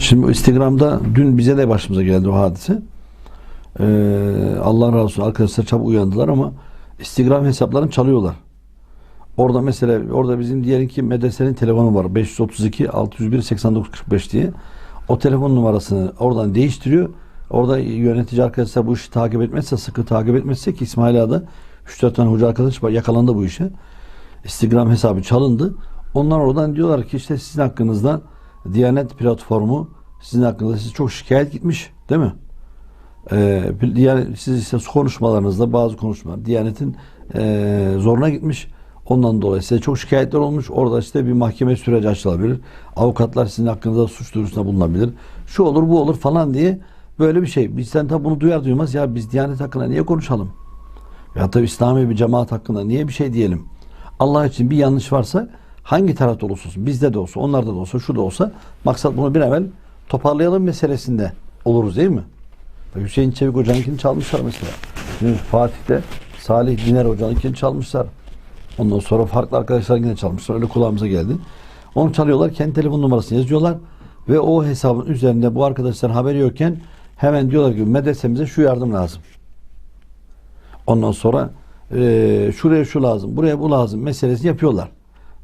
Şimdi Instagram'da dün bize de başımıza geldi o hadise. Ee, Allah razı olsun arkadaşlar çabuk uyandılar ama Instagram hesaplarını çalıyorlar. Orada mesela orada bizim diyelim ki medresenin telefonu var 532 601 8945 diye. O telefon numarasını oradan değiştiriyor. Orada yönetici arkadaşlar bu işi takip etmezse sıkı takip etmezse ki İsmail Ağa'da 3-4 tane hoca arkadaş var, yakalandı bu işe. Instagram hesabı çalındı. Onlar oradan diyorlar ki işte sizin hakkınızda Diyanet platformu sizin hakkınızda siz çok şikayet gitmiş değil mi? Ee, Diyanet, siz işte konuşmalarınızda bazı konuşmalar Diyanet'in e, zoruna gitmiş. Ondan dolayı size çok şikayetler olmuş. Orada işte bir mahkeme süreci açılabilir. Avukatlar sizin hakkınızda suç duyurusunda bulunabilir. Şu olur bu olur falan diye böyle bir şey. Biz sen tabi bunu duyar duymaz ya biz Diyanet hakkında niye konuşalım? Ya tabi İslami bir cemaat hakkında niye bir şey diyelim? Allah için bir yanlış varsa hangi tarafta olursa olsun bizde de olsa onlarda da olsa şu da olsa maksat bunu bir evvel toparlayalım meselesinde oluruz değil mi? Hüseyin Çevik Hoca'nınkini çalmışlar mesela. Şimdi Fatih'te Salih Diner Hoca'nınkini çalmışlar. Ondan sonra farklı arkadaşlar yine çalmışlar. Öyle kulağımıza geldi. Onu çalıyorlar. Kendi telefon numarasını yazıyorlar. Ve o hesabın üzerinde bu arkadaşların haberi yokken hemen diyorlar ki medresemize şu yardım lazım. Ondan sonra eee, şuraya şu lazım, buraya bu lazım meselesi yapıyorlar.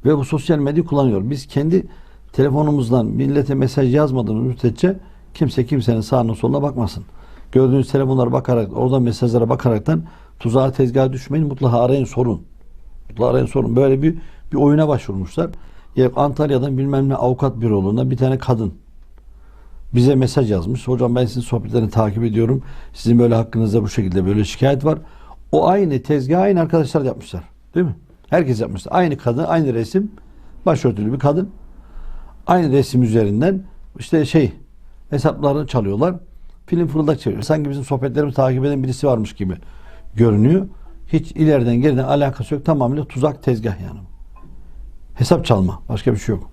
Ve bu sosyal medyayı kullanıyor. Biz kendi telefonumuzdan millete mesaj yazmadığımız müddetçe kimse kimsenin sağına soluna bakmasın. Gördüğünüz telefonlara bakarak, orada mesajlara bakaraktan tuzağa tezgaha düşmeyin. Mutlaka arayın sorun. Mutlaka arayın sorun. Böyle bir bir oyuna başvurmuşlar. Ya Antalya'dan bilmem ne avukat büroluğundan bir tane kadın bize mesaj yazmış. Hocam ben sizin sohbetlerini takip ediyorum. Sizin böyle hakkınızda bu şekilde böyle şikayet var. O aynı tezgah aynı arkadaşlar yapmışlar. Değil mi? Herkes yapmışlar. Aynı kadın, aynı resim. Başörtülü bir kadın. Aynı resim üzerinden işte şey hesaplarını çalıyorlar. Film fırıldak çeviriyor. Sanki bizim sohbetlerimizi takip eden birisi varmış gibi görünüyor. Hiç ileriden geriden alakası yok. Tamamıyla tuzak tezgah yani. Hesap çalma. Başka bir şey yok.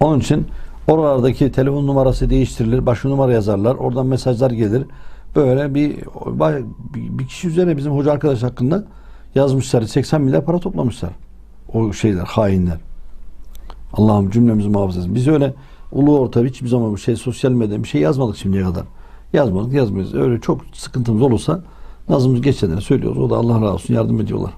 Onun için oralardaki telefon numarası değiştirilir. Başka numara yazarlar. Oradan mesajlar gelir. Böyle bir bir kişi üzerine bizim hoca arkadaş hakkında yazmışlar. 80 milyar para toplamışlar. O şeyler, hainler. Allah'ım cümlemizi muhafaza etsin. Biz öyle ulu orta hiçbir zaman bir şey sosyal medyada bir şey yazmadık şimdiye kadar. Yazmadık, yazmıyoruz. Öyle çok sıkıntımız olursa nazımız geçenlere söylüyoruz. O da Allah razı olsun yardım ediyorlar.